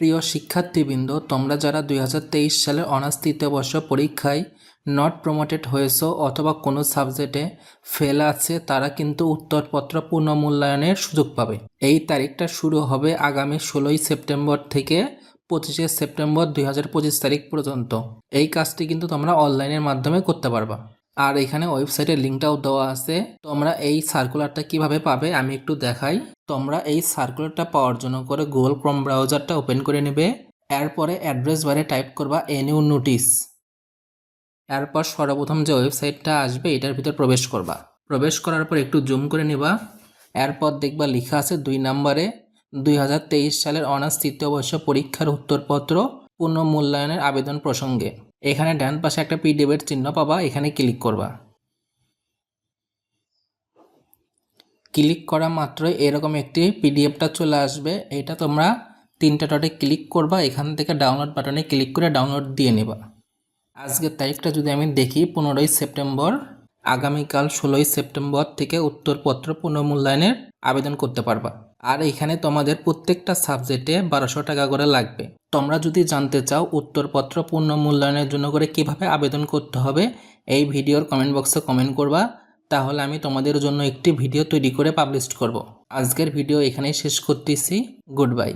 প্রিয় শিক্ষার্থীবৃন্দ, তোমরা যারা দুই সালে অনার্স তৃতীয় বর্ষ পরীক্ষায় নট প্রমোটেড হয়েছো অথবা কোনো সাবজেক্টে ফেল আছে, তারা কিন্তু উত্তরপত্র পুনর্মূল্যায়নের সুযোগ পাবে। এই তারিখটা শুরু হবে আগামী ষোলোই সেপ্টেম্বর থেকে পঁচিশে সেপ্টেম্বর দুই হাজার পঁচিশ তারিখ পর্যন্ত। এই কাজটি কিন্তু তোমরা অনলাইনের মাধ্যমে করতে পারবা। আর এখানে ওয়েবসাইটের লিঙ্কটাও দেওয়া আছে। তোমরা এই সার্কুলারটা কীভাবে পাবে আমি একটু দেখাই। তোমরা এই সার্কুলারটা পাওয়ার জন্য করে গুগল ক্রোম ব্রাউজারটা ওপেন করে নেবে। এরপরে অ্যাড্রেস বারে টাইপ করবা এনিউ নোটিস এরপর সর্বপ্রথম যে ওয়েবসাইটটা আসবে, এটার ভিতর প্রবেশ করবা। প্রবেশ করার পর একটু জুম করে নিবা। এরপর দেখবা লেখা আছে দুই নম্বরে, দুই হাজার তেইশ সালের অনার্স তৃতীয় বর্ষ পরীক্ষার উত্তরপত্র পুনর্মূল্যায়নের আবেদন প্রসঙ্গে। এখানে ডান পাশে একটা পিডিএফ এর চিহ্ন পাবা, এখানে ক্লিক করবা। ক্লিক করা মাত্রই এরকম একটি পিডিএফটা চলে আসবে। এটা তোমরা তিনটা ডটে ক্লিক করবা, এখান থেকে ডাউনলোড বাটনে ক্লিক করে ডাউনলোড দিয়ে নেবা। আজকের তারিখটা যদি আমি দেখি, পনেরোই সেপ্টেম্বর, আগামীকাল ষোলোই সেপ্টেম্বর থেকে উত্তরপত্র পুনর্মূল্যায়নের আবেদন করতে পারবা। আর এখানে তোমাদের প্রত্যেকটা সাবজেক্টে বারোশো টাকা করে লাগবে। তোমরা যদি জানতে চাও উত্তরপত্র পূর্ণ মূল্যায়নের জন্য করে কীভাবে আবেদন করতে হবে, এই ভিডিওর কমেন্ট বক্সে কমেন্ট করবা। তাহলে আমি তোমাদের জন্য একটি ভিডিও তৈরি করে পাবলিশ করব। আজকের ভিডিও এখানেই শেষ করতেছি। Good bye